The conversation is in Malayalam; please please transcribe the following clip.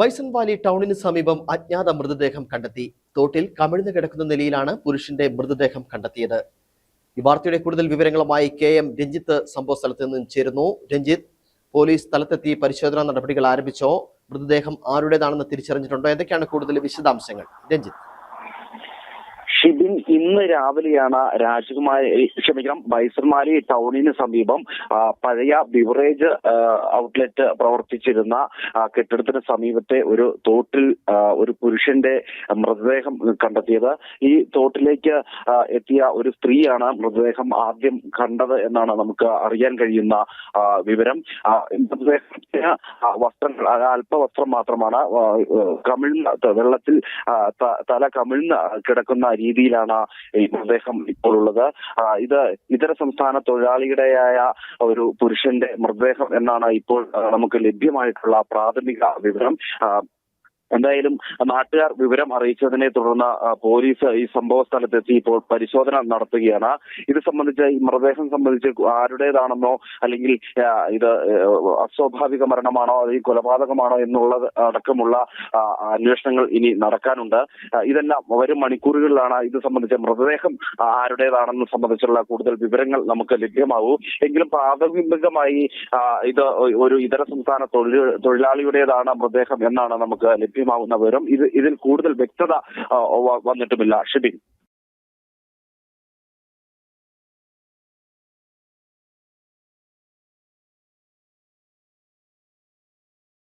ബൈസൺ വാലി ടൗണിന് സമീപം അജ്ഞാത മൃതദേഹം കണ്ടെത്തി. തോട്ടിൽ കമിഴ്ന്നു കിടക്കുന്ന നിലയിലാണ് പുരുഷന്റെ മൃതദേഹം കണ്ടെത്തിയത്. ഈ വാർത്തയുടെ കൂടുതൽ വിവരങ്ങളുമായി കെ എം രഞ്ജിത്ത് സംഭവ സ്ഥലത്ത് നിന്നും ചേരുന്നു. രഞ്ജിത്ത് പോലീസ് സ്ഥലത്തെത്തി പരിശോധനാ നടപടികൾ ആരംഭിച്ചോ? മൃതദേഹം ആരുടേതാണെന്ന് തിരിച്ചറിഞ്ഞിട്ടുണ്ടോ? എന്തൊക്കെയാണ് കൂടുതൽ വിശദാംശങ്ങൾ? രഞ്ജിത്ത്. ഷിബിൻ ഇന്ന് രാവിലെയാണ് രാജകുമാരി ക്ഷമിക്കണം ബൈസർമാലി ടൗണിന് സമീപം പഴയ ബിവറേജ് ഔട്ട്ലെറ്റ് പ്രവർത്തിച്ചിരുന്ന കെട്ടിടത്തിന് സമീപത്തെ ഒരു തോട്ടിൽ ഒരു പുരുഷന്റെ മൃതദേഹം കണ്ടെത്തിയത്. ഈ തോട്ടിലേക്ക് എത്തിയ ഒരു സ്ത്രീയാണ് മൃതദേഹം ആദ്യം കണ്ടത് എന്നാണ് നമുക്ക് അറിയാൻ കഴിയുന്ന വിവരം. മൃതദേഹത്തിന് വസ്ത്രങ്ങൾ അല്പവസ്ത്രം മാത്രമാണ് കമിഴ്ന്ന വെള്ളത്തിൽ തല കമിഴ്ന്ന് കിടക്കുന്ന രീതിയിലാണ് മൃതദേഹം ഇപ്പോൾ ഉള്ളത് ഇത് ഇതര സംസ്ഥാന തൊഴിലാളിയുടെയായ ഒരു പുരുഷന്റെ മൃതദേഹം എന്നാണ് ഇപ്പോൾ നമുക്ക് ലഭ്യമായിട്ടുള്ള പ്രാഥമിക വിവരം. എന്തായാലും നാട്ടുകാർ വിവരം അറിയിച്ചതിനെ തുടർന്ന് പോലീസ് ഈ സംഭവ സ്ഥലത്തെത്തി ഇപ്പോൾ പരിശോധന നടത്തുകയാണ്. ഇത് സംബന്ധിച്ച് ഈ മൃതദേഹം സംബന്ധിച്ച് ആരുടേതാണെന്നോ അല്ലെങ്കിൽ ഇത് അസ്വാഭാവിക മരണമാണോ അല്ലെങ്കിൽ കൊലപാതകമാണോ എന്നുള്ളത് അടക്കമുള്ള അന്വേഷണങ്ങൾ ഇനി നടക്കാനുണ്ട്. ഇതെല്ലാം വരും മണിക്കൂറുകളിലാണ് ഇത് സംബന്ധിച്ച മൃതദേഹം ആരുടേതാണെന്ന് സംബന്ധിച്ചുള്ള കൂടുതൽ വിവരങ്ങൾ നമുക്ക് ലഭ്യമാകൂ. എങ്കിലും പ്രാഥമികമായി ഇത് ഒരു ഇതര സംസ്ഥാന തൊഴിലാളിയുടേതാണ് മൃതദേഹം എന്നാണ് നമുക്ക് ലഭ്യമാകുന്ന വിവരം ഇത് ഇതിൽ കൂടുതൽ വ്യക്തത വന്നിട്ടുമില്ല. ഷിബിൻ.